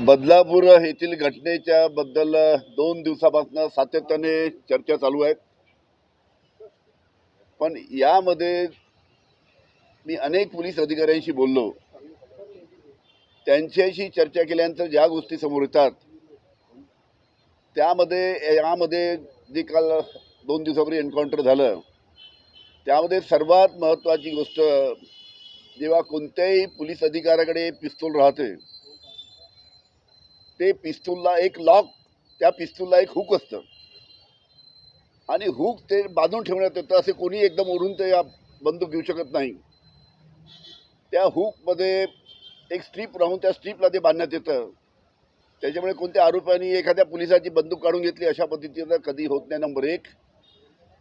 बदलापूर येथील घटनेच्या बद्दल दोन दिवसापासून सातत्याने चर्चा चालू आहेत पण यामध्ये मी अनेक पोलीस अधिकाऱ्यांशी बोललो. त्यांच्याशी चर्चा केल्यानंतर ज्या गोष्टी समोर येतात त्यामध्ये यामध्ये जे काल दोन दिवसापूर्वी एन्काउंटर झालं. त्यामध्ये सर्वात महत्त्वाची गोष्ट जेव्हा कोणत्याही पोलीस अधिकाऱ्याकडे पिस्तूल राहते ते पिस्तूलला एक लॉक त्या पिस्तूलला एक हुक असतं. आणि हुक ते बांधून ठेवण्यात येतं असे कोणी एकदम ओढून ते या बंदूक घेऊ शकत नाही. त्या हुकमध्ये एक स्ट्रीप राहून त्या स्ट्रीपला ते बांधण्यात येतं. त्याच्यामुळे कोणत्या आरोपांनी एखाद्या पोलिसाची बंदूक काढून घेतली अशा पद्धतीनं कधी होत नाही. नंबर एक.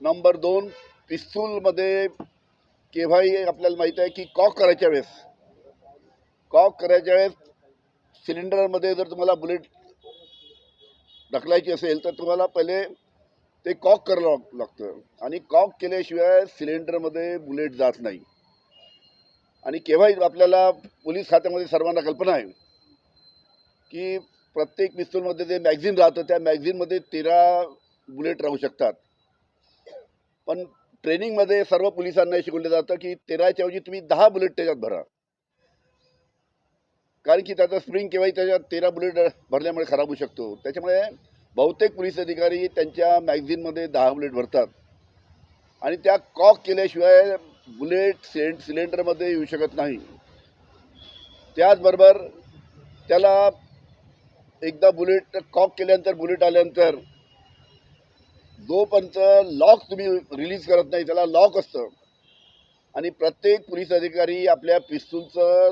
नंबर दोन पिस्तूलमध्ये केव्हाही आपल्याला माहीत आहे की कॉक करायच्या वेळेस कॉक करायच्या वेळेस सिलेंडरमध्ये जर तुम्हाला बुलेट ढकलायची असेल तर तुम्हाला पहिले ते कॉक करावं लागतं. आणि कॉक केल्याशिवाय सिलेंडरमध्ये बुलेट जात नाही. आणि केव्हाही आपल्याला पोलीस खात्यामध्ये सर्वांना कल्पना आहे की प्रत्येक पिस्तूलमध्ये जे मॅगझिन राहतं त्या मॅगझिनमध्ये तेरा बुलेट राहू शकतात. पण ट्रेनिंगमध्ये सर्व पोलिसांना शिकवलं जातं की तेराच्या ऐवजी तुम्ही दहा बुलेट त्याच्यात भरा. कारण की त्याचा स्प्रिंग केव्हाही त्याच्यात तेरा बुलेट भरल्यामुळे खराब होऊ शकतो. त्याच्यामुळे बहुतेक पोलीस अधिकारी त्यांच्या मॅगझिनमध्ये दहा बुलेट भरतात. आणि त्या कॉक केल्याशिवाय बुलेट सिलेंड सिलेंडरमध्ये येऊ शकत नाही. त्याचबरोबर त्याला एकदा बुलेट कॉक केल्यानंतर बुलेट आल्यानंतर जोपर्यंत लॉक तुम्ही रिलीज करत नाही त्याला लॉक असतं. आणि प्रत्येक पोलीस अधिकारी आपल्या पिस्तूलचं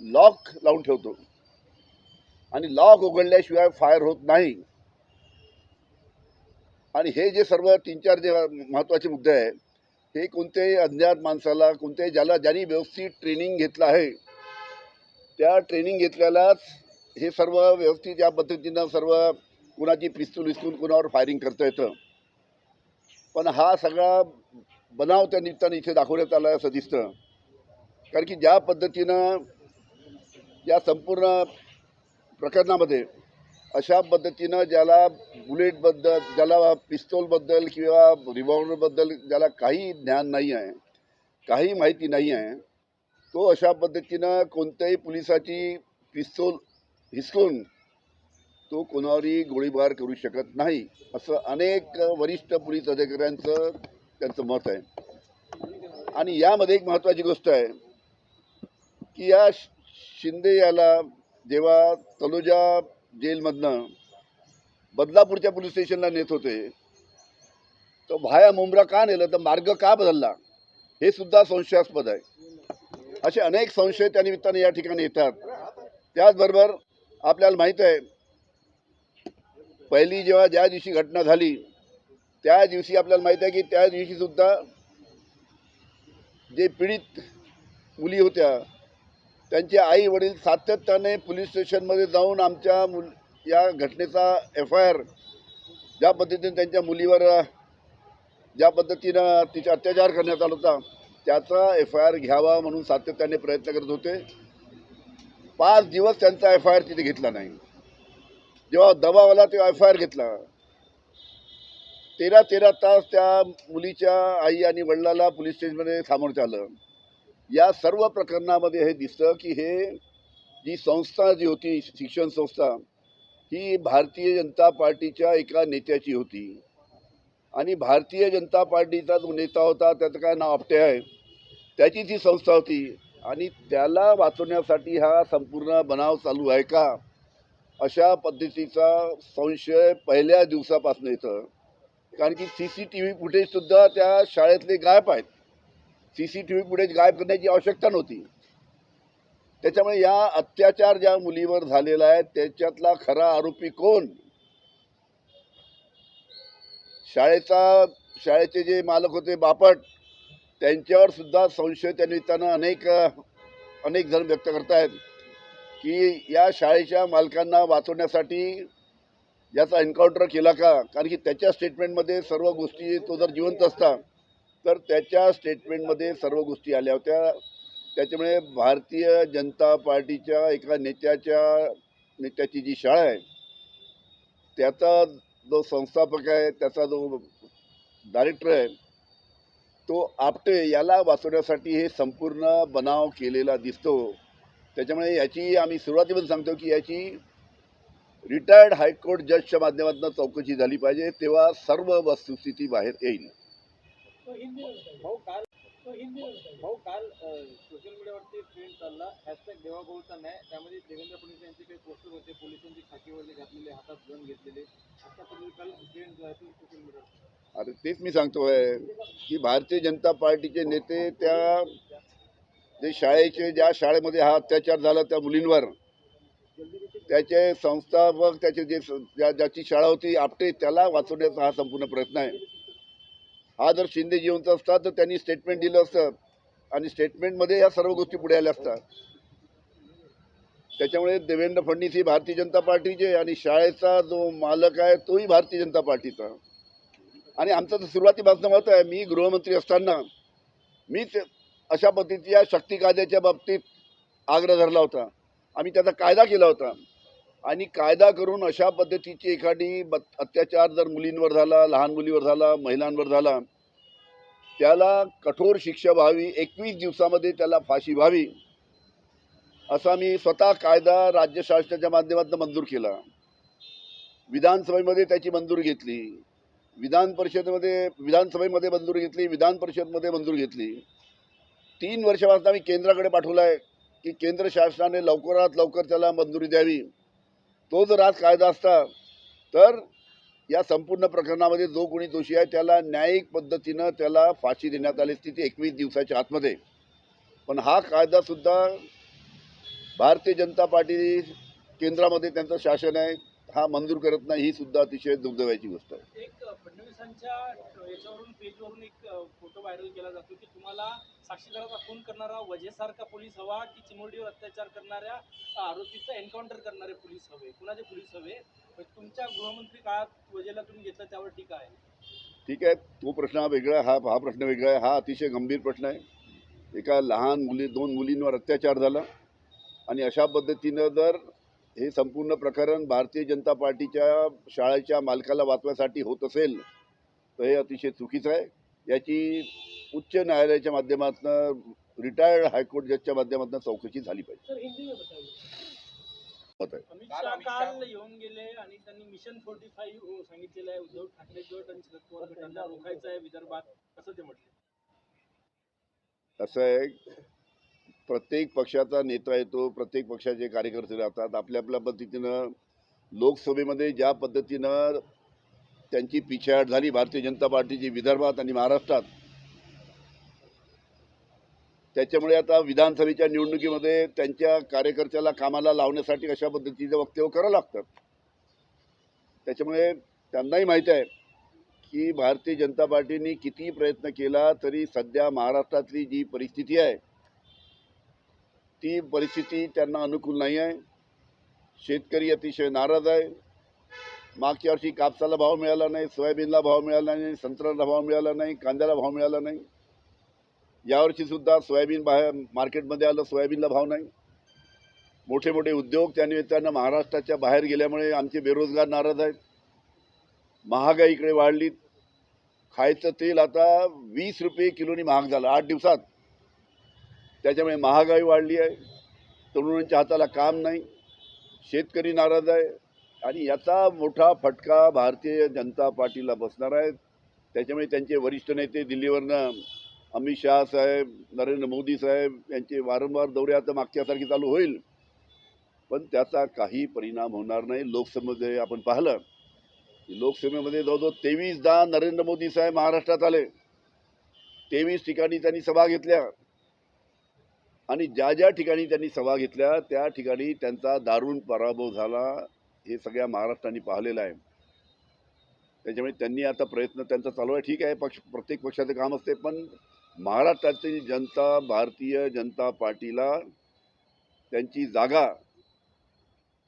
लॉक लावून ठेवतो. आणि लॉक उघडल्याशिवाय फायर होत नाही. आणि हे जे सर्व तीन चार जे महत्त्वाचे मुद्दे आहे हे कोणत्याही अज्ञात माणसाला कोणत्याही ज्याला ज्यांनी व्यवस्थित ट्रेनिंग घेतलं आहे त्या ट्रेनिंग घेतल्यालाच हे सर्व व्यवस्थित या पद्धतीनं सर्व कुणाची पिस्तूल विस्तूल कुणावर फायरिंग करता येतं. पण हा सगळा बनाव त्या निमित्तानं इथे दाखवण्यात आला असं दिसतं. कारण की ज्या पद्धतीनं या संपूर्ण प्रकरणामध्ये अशा पद्धतीनं ज्याला बुलेटबद्दल ज्याला पिस्तोलबद्दल किंवा रिव्हॉल्वरबद्दल ज्याला काही ज्ञान नाही आहे काही माहिती नाही आहे तो अशा पद्धतीनं कोणत्याही पोलिसाची पिस्तोल हिसकून तो कोणावरही गोळीबार करू शकत नाही असं अनेक वरिष्ठ पोलीस अधिकाऱ्यांचं त्यांचं मत आहे. आणि यामध्ये एक महत्त्वाची गोष्ट आहे की या शिंदे याला जेव्हा तलोजा जेलमधनं बदलापूरच्या पोलीस स्टेशनला नेत होते तर भाया मुंब्रा का नेलं तर मार्ग का बदलला हे सुद्धा संशयास्पद आहे. असे अनेक संशय त्या निमित्ताने या ठिकाणी येतात. त्याचबरोबर आपल्याला माहीत आहे पहिली जेव्हा ज्या दिवशी घटना झाली त्या दिवशी आपल्याला माहीत आहे की त्या दिवशी सुद्धा जे पीडित मुली होत्या त्यांचे आई वडील सातत्याने पोलीस स्टेशनमध्ये जाऊन आमच्या मुल या घटनेचा एफ आय आर ज्या पद्धतीने त्यांच्या मुलीवर ज्या पद्धतीनं तिचा अत्याचार करण्यात आला होता त्याचा एफ आय आर घ्यावा म्हणून सातत्याने प्रयत्न करत होते. पाच दिवस त्यांचा एफ आय आर तिथे घेतला नाही. जेव्हा दबाव आला तेव्हा एफ आय आर घेतला तेरा तेरा तास त्या मुलीच्या आई आणि वडिलाला पोलीस स्टेशनमध्ये सामोरं आलं. या सर्व प्रकरणामध्ये हे दिसतं की हे जी संस्था जी होती शिक्षण संस्था ही भारतीय जनता पार्टीच्या एका नेत्याची होती. आणि भारतीय जनता पार्टीचा जो नेता होता त्याचं काय नाव आपटे आहे त्याची ती संस्था होती. आणि त्याला वाचवण्यासाठी हा संपूर्ण बनाव चालू आहे का? अशा पद्धतीचा संशय पहिल्या दिवसापासून येतं. कारण की सी सी टी व्ही फुटेजसुद्धा त्या शाळेतले गायब आहेत. C C T V footage गायब करण्याची आवश्यकता नव्हती. त्याच्यामुळे या अत्याचार ज्या मुलीवर झालेला आहे त्याच्यातला खरा आरोपी कोण? शाळेचा शाळेचे जे मालक होते बापट त्यांच्यावर सुद्धा संशय त्या निमित्तानं अनेक अनेक जण व्यक्त करतायत. की या शाळेच्या मालकांना वाचवण्यासाठी याचा एन्काउंटर केला का? कारण की त्याच्या स्टेटमेंटमध्ये सर्व गोष्टी तो जर जिवंत असता तर त्याच्या स्टेटमेंटमध्ये सर्व गोष्टी आल्या होत्या. त्याच्यामुळे भारतीय जनता पार्टीच्या एका नेत्याच्या नेत्याची जी शाळा आहे त्याचा जो संस्थापक आहे त्याचा जो डायरेक्टर आहे तो आपटे याला वाचवण्यासाठी हे संपूर्ण बनाव केलेला दिसतो. त्याच्यामुळे याची आम्ही सुरुवातीपासून सांगतो की याची रिटायर्ड हायकोर्ट जजच्या माध्यमातून चौकशी झाली पाहिजे तेव्हा सर्व वस्तुस्थिती बाहेर येईल. भाऊ काल सोशल मीडियावरती ट्रेंड चालला. हॅशटॅग देवाभाऊचा न्याय. त्यामध्ये देवेंद्र फडणवीस यांचे काही पोस्टर होते. पोलिसांची खाकीवरती घातलेले हातात गन घेतलेले. अशा पद्धतीने काल ट्रेंड जो आहे तो सोशल मीडियावर अरे तेच मी सांगतोय की भारतीय जनता पार्टीचे नेते त्या ते शाळेचे ज्या शाळेमध्ये हा अत्याचार झाला त्या मुलींवर त्याचे संस्थापक त्याचे जे ज्या ज्याची शाळा होती आपटे त्याला वाचवण्याचा हा संपूर्ण प्रयत्न आहे. हा जर शिंदे जिवंत असता तर त्यांनी स्टेटमेंट दिलं असतं. आणि स्टेटमेंटमध्ये या सर्व गोष्टी पुढे आल्या असतात. त्याच्यामुळे देवेंद्र फडणवीस ही भारतीय जनता पार्टीचे आणि शाळेचा जो मालक आहे तोही भारतीय जनता पार्टीचा आणि आमचं तर सुरुवातीपासून मत आहे मी गृहमंत्री असताना मीच अशा पद्धतीच्या शक्ती कायद्याच्या बाबतीत आग्रह धरला होता. आम्ही त्याचा कायदा केला होता. आणि कायदा करून अशा पद्धतीची एखादी ब अत्याचार जर मुलींवर झाला लहान मुलीवर झाला महिलांवर झाला त्याला कठोर शिक्षा व्हावी एकवीस दिवसामध्ये त्याला फाशी व्हावी असा मी स्वतः कायदा राज्य शासनाच्या माध्यमातून मंजूर केला. विधानसभेमध्ये त्याची मंजूर घेतली. विधान परिषदेमध्ये विधानसभेमध्ये मंजूर घेतली विधान परिषदमध्ये मंजूर घेतली. तीन वर्षापासून आम्ही केंद्राकडे पाठवला आहे की केंद्र शासनाने लवकरात लवकर त्याला मंजुरी द्यावी. तो जर आज कायदा असता तर या संपूर्ण प्रकरणामध्ये जो कोणी दोषी आहे त्याला न्यायिक पद्धतीनं त्याला फाशी देण्यात आली असती ती एकवीस दिवसाच्या आतमध्ये. पण हा कायदासुद्धा भारतीय जनता पार्टी केंद्रामध्ये त्यांचं शासन आहे. हा मंजूर करत नाही ही सुद्धा अतिशय दुर्दैवाची गोष्ट आहे. एक फडणवीसांच्या याच्यावरून पेजवरून एक फोटो व्हायरल केला जातो की तुम्हाला साक्षीदाराचा फोन करणारा वजेसारखा पोलीस हवा की चिमोडीवर अत्याचार करणाऱ्या आरोपीचा एन्काउंटर करणारे पोलीस हवे? कुणाचे पोलीस हवे? म्हणजे तुमच्या गृहमंत्री काळात वजेला तुम्ही घेतला त्यावर टीका आहे. ठीक आहे तो प्रश्न हा वेगळा हा हा प्रश्न वेगळा आहे हा अतिशय गंभीर प्रश्न आहे. एका लहान मुली दोन मुलींवर अत्याचार झाला आणि अशा पद्धतीनं जर हे संपूर्ण प्रकरण भारतीय जनता पार्टीच्या शाळेच्या मालकाला वाचवायसाठी होत असेल तर हे अतिशय चुकीचं आहे. याची उच्च न्यायालयाच्या माध्यमातून रिटायर्ड हायकोर्ट जजच्या माध्यमातून चौकशी झाली पाहिजे. येऊन गेले आणि त्यांनी मिशन फोर्टी फाईव्ह सांगितलेलं आहे. उद्धव ठाकरे गट आणि शरद पवार गटांना रोखायचं आहे विदर्भात. असं ते म्हटले? असं आहे प्रत्येक पक्षाचा नेता येतो प्रत्येक पक्षाचे कार्यकर्ते राहतात आपल्या आपल्या पद्धतीनं लोकसभेमध्ये ज्या पद्धतीनं त्यांची पिछेहाट झाली भारतीय जनता पार्टीची विदर्भात आणि महाराष्ट्रात त्याच्यामुळे आता विधानसभेच्या निवडणुकीमध्ये त्यांच्या कार्यकर्त्याला कामाला लावण्यासाठी अशा पद्धतीचं वक्तव्य करावं लागतं. त्याच्यामुळे त्यांनाही माहीत आहे की भारतीय जनता पार्टीने कितीही प्रयत्न केला तरी सध्या महाराष्ट्रातली जी परिस्थिती आहे ती परिस्थिती त्यांना अनुकूल नाही आहे. शेतकरी अतिशय नाराज आहे. मागच्या वर्षी कापसाला भाव मिळाला नाही सोयाबीनला भाव मिळाला नाही संत्र्याला भाव मिळाला नाही कांद्याला भाव मिळाला नाही. यावर्षीसुद्धा सोयाबीन बाहेर मार्केटमध्ये आलं सोयाबीनला भाव नाही. मोठे मोठे उद्योग त्यानिमित्तानं महाराष्ट्राच्या बाहेर गेल्यामुळे आमचे बेरोजगार नाराज आहेत. महागाई इकडे वाढली खायचं तेल आता वीस रुपये किलोनी महाग झालं. आठ दिवसात त्याच्यामुळे महागाई वाढली आहे. तरुणांच्या हाताला काम नाही. शेतकरी नाराज आहे. आणि याचा मोठा फटका भारतीय जनता पार्टीला बसणार आहे त्याच्यामुळे त्यांचे वरिष्ठ नेते दिल्लीवरनं अमित शहा साहेब नरेंद्र मोदी साहेब यांचे वारंवार दौरे आता मागच्यासारखे चालू होईल. पण त्याचा काही परिणाम होणार नाही. लोकसभेमध्ये आपण पाहिलं लोकसभेमध्ये जवळजवळ तेवीसदा नरेंद्र मोदी साहेब महाराष्ट्रात आले. तेवीस ठिकाणी त्यांनी सभा घेतल्या. आणि ज्या ज्या ठिकाणी त्यांनी सभा घेतल्या त्या ठिकाणी त्यांचा दारुण पराभव झाला हे सगळ्या महाराष्ट्राने पाहिलेलं आहे. त्याच्यामुळे त्यांनी आता प्रयत्न त्यांचा चालू आहे. ठीक आहे पक्ष प्रत्येक पक्षाचं काम असते पण महाराष्ट्रातील जनता भारतीय जनता पार्टीला त्यांची जागा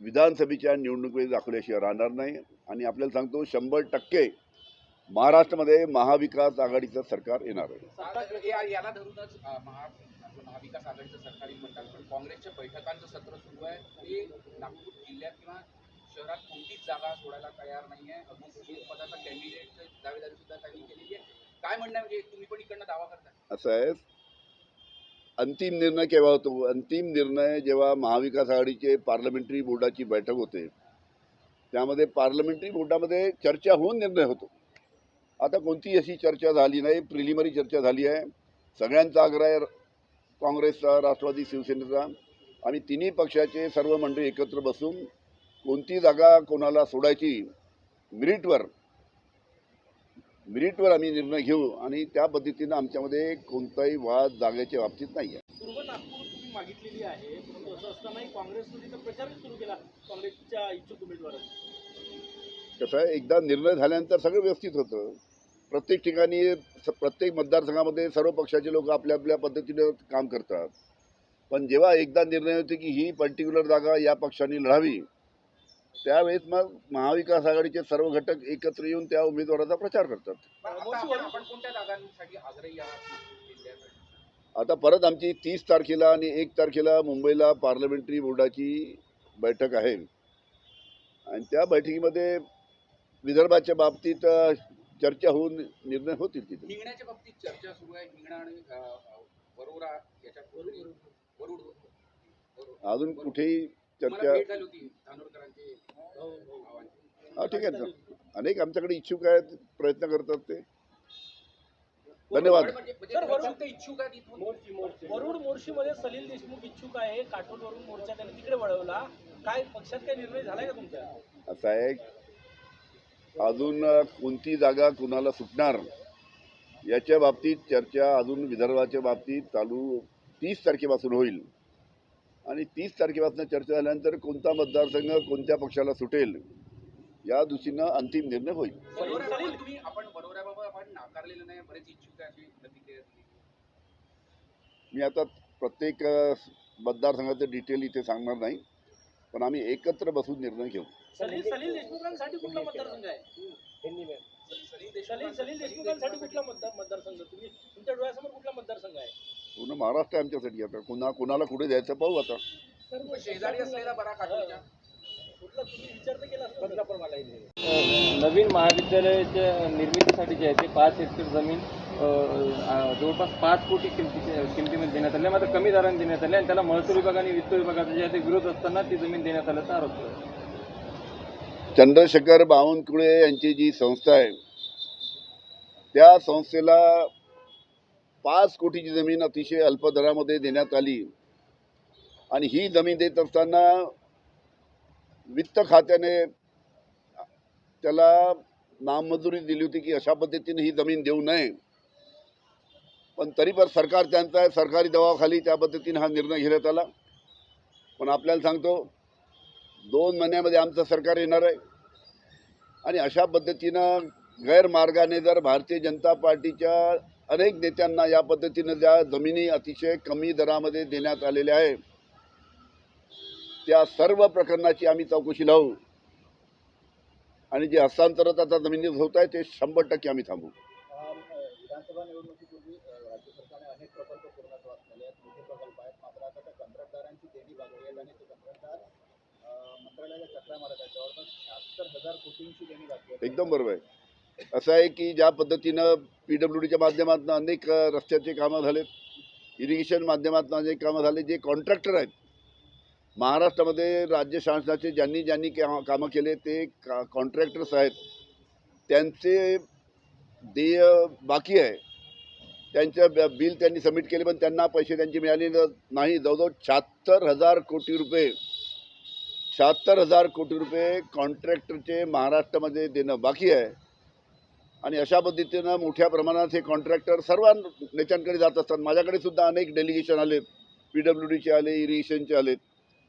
विधानसभेच्या निवडणुकीमध्ये दाखवल्याशिवाय राहणार नाही. आणि आपल्याला सांगतो शंभर टक्के महाराष्ट्रामध्ये महाविकास आघाडीचं सरकार येणार आहे. आता महाविकास आघाडीचं सरकारी म्हणतात पण काँग्रेसच्या बैठकांचं सत्र सुरू आहे. ते नागपूर जिल्ह्यात किंवा शहरात कोणतीच जागा सोडायला तयार नाही आहे अगदी सीएम पदाचा कॅन्डिडेट दावेदारी सुद्धा त्यांनी केलेली आहे. काय म्हणणं म्हणजे तुम्ही पण इकडनं दावा करता असं आहे. अंतिम निर्णय केव्हा होतो? अंतिम निर्णय जेव्हा महाविकास आघाडीचे पार्लमेंटरी बोर्डाची बैठक होते त्यामध्ये पार्लमेंटरी बोर्डामध्ये चर्चा होऊन निर्णय होतो. आता कोणतीही अशी चर्चा झाली नाही? प्रिलिमरी चर्चा झाली आहे. सगळ्यांचा आग्रह काँग्रेसचा राष्ट्रवादी शिवसेनेचा. आणि तिन्ही पक्षाचे सर्व मंडळी एकत्र बसून कोणती जागा कोणाला सोडायची मिरिटवर मिरिटवर आम्ही निर्णय घेऊ आणि त्या पद्धतीनं आमच्यामध्ये कोणताही वाद जागेच्या बाबतीत नाही आहे. कसं आहे एकदा निर्णय झाल्यानंतर सगळं व्यवस्थित होतं. प्रत्येक ठिकाणी प्रत्येक मतदारसंघामध्ये सर्व पक्षाचे लोक आपल्या आपल्या पद्धतीनं काम करतात. पण जेव्हा एकदा निर्णय होते की ही पर्टिक्युलर जागा या पक्षाने लढावी त्यावेळेस मग महाविकास आघाडीचे सर्व घटक एकत्र येऊन त्या उमेदवाराचा प्रचार करतात. आता परत आमची तीस तारखेला आणि एक तारखेला मुंबईला पार्लमेंटरी बोर्डाची बैठक आहे. आणि त्या बैठकीमध्ये विदर्भाच्या बाबतीत चर्चा होऊन निर्णय होतील तिथे. हिंगण्याच्या बाबतीत चर्चा सुरू आहे. हिंगणा आणि वरोरा याच्या वरुड अजून कुठेही चर्चा. हा ठीक आहे ना. अनेक आमच्याकडे इच्छुक आहेत प्रयत्न करतात ते. धन्यवाद वरुड म्हणजे- म्हणजे इच्छुक आहेत वरुड मोर्शीमध्ये सलील देशमुख इच्छुक आहे. काठोडवरून मोर्चा त्याने तिकडे वळवला. काय पक्षात काही निर्णय झालाय का तुमच्या? असं आहे अजून कोणती जागा कुणाला सुटणार? याच्या बाबतीत चर्चा अजून विदर्भाच्या बाबतीत चालू तीस तारखेपासून होईल. आणि तीस तारखेपासून चर्चा झाल्यानंतर कोणता मतदारसंघ कोणत्या पक्षाला सुटेल या दृष्टीनं अंतिम निर्णय होईल. मी आता प्रत्येक मतदारसंघाचं डिटेल इथे सांगणार नाही पण आम्ही एकत्र बसून निर्णय घेऊ. सलील सलील देशमुखांसाठी कुठला मतदारसंघ आहे? सलील देशमुख सलील देशमुखांसाठी कुठला मतदार मतदारसंघ? तुम्ही तुमच्या डोळ्यासमोर कुठला मतदारसंघ आहे? पूर्ण महाराष्ट्र आहे आमच्यासाठी आता. कुणा कुणाला कुठे जायचं पाहू आता. शेजारी असलेला बरा काठोच्या कुठला तुम्ही विचार तर केला असता बदलापूर मला नवीन महाविद्यालयाच्या निर्मितीसाठी जे आहे ते पाच हेक्टर जमीन अ, अ, जवळपास पाच कोटी किमतीचे किमतीमध्ये देण्यात आली आहे. मात्र कमी दराने देण्यात आली आहे आणि त्याला महसूल विभाग आणि वित्त विभागाचा जे आहे ते विरोध असताना ती जमीन देण्यात आल्याचा आरोप आहे. चंद्रशेखर बावनकुळे यांची जी संस्था आहे त्या संस्थेला पाच कोटीची जमीन अतिशय अल्प दरामध्ये देण्यात आली. आणि ही जमीन देत असताना वित्त खात्याने त्याला नाममजुरी दिली होती की अशा पद्धतीने ही जमीन देऊ नये. पण तरी पण सरकार त्यांचा आहे सरकारी दबावाखाली त्या पद्धतीने हा निर्णय घेण्यात आला. पण आपल्याला सांगतो दोन महिन्यामध्ये आमचं सरकार येणार आहे. आणि अशा पद्धतीनं गैरमार्गाने जर भारतीय जनता पार्टीच्या अनेक नेत्यांना या पद्धतीनं ज्या जमिनी अतिशय कमी दरामध्ये देण्यात आलेल्या आहे त्या सर्व प्रकरणाची आम्ही चौकशी लावू. आणि जे हस्तांतरत आता जमिनीत होत आहे ते शंभर टक्के आम्ही थांबू एकदम बरोबर आहे. असं आहे की ज्या पद्धतीनं पी डब्ल्यू डीच्या माध्यमातून अनेक रस्त्याचे कामं झालेत. इरिगेशन माध्यमातून अनेक कामं झाले. जे कॉन्ट्रॅक्टर आहेत महाराष्ट्रामध्ये राज्य शासनाचे ज्यांनी ज्यांनी का कामं केले ते का कॉन्ट्रॅक्टर्स आहेत. त्यांचे देय बाकी आहे. त्यांच्या ब- बिल त्यांनी सबमिट केले पण त्यांना पैसे त्यांचे मिळाले नाही. जवळजवळ शहात्तर हजार कोटी रुपये शहात्तर हजार कोटी रुपये कॉन्ट्रॅक्टरचे महाराष्ट्रामध्ये देणं बाकी आहे. आणि अशा पद्धतीनं मोठ्या प्रमाणात हे कॉन्ट्रॅक्टर सर्व नेत्यांकडे जात असतात. माझ्याकडे सुद्धा अनेक डेलिगेशन आले पी डब्ल्यू डीचे आले इरिगेशनचे आलेत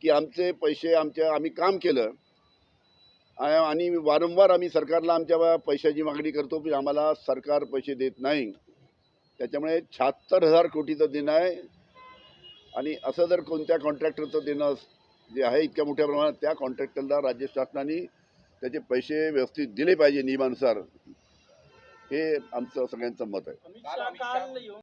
की आमचे पैसे आमच्या आम्ही काम केलं. आणि वारंवार आम्ही सरकारला आमच्या पैशाची मागणी करतो की आम्हाला सरकार पैसे देत नाही. त्याच्यामुळे शहात्तर हजार कोटीचं देणं आहे. आणि असं जर कोणत्या कॉन्ट्रॅक्टरचं देणं जे आहे इतक्या मोठ्या प्रमाणात त्या कॉन्ट्रॅक्टरला राज्य शासनाने त्याचे पैसे व्यवस्थित दिले पाहिजे नियमानुसार. हे आमचं सगळ्यांचं मत आहे.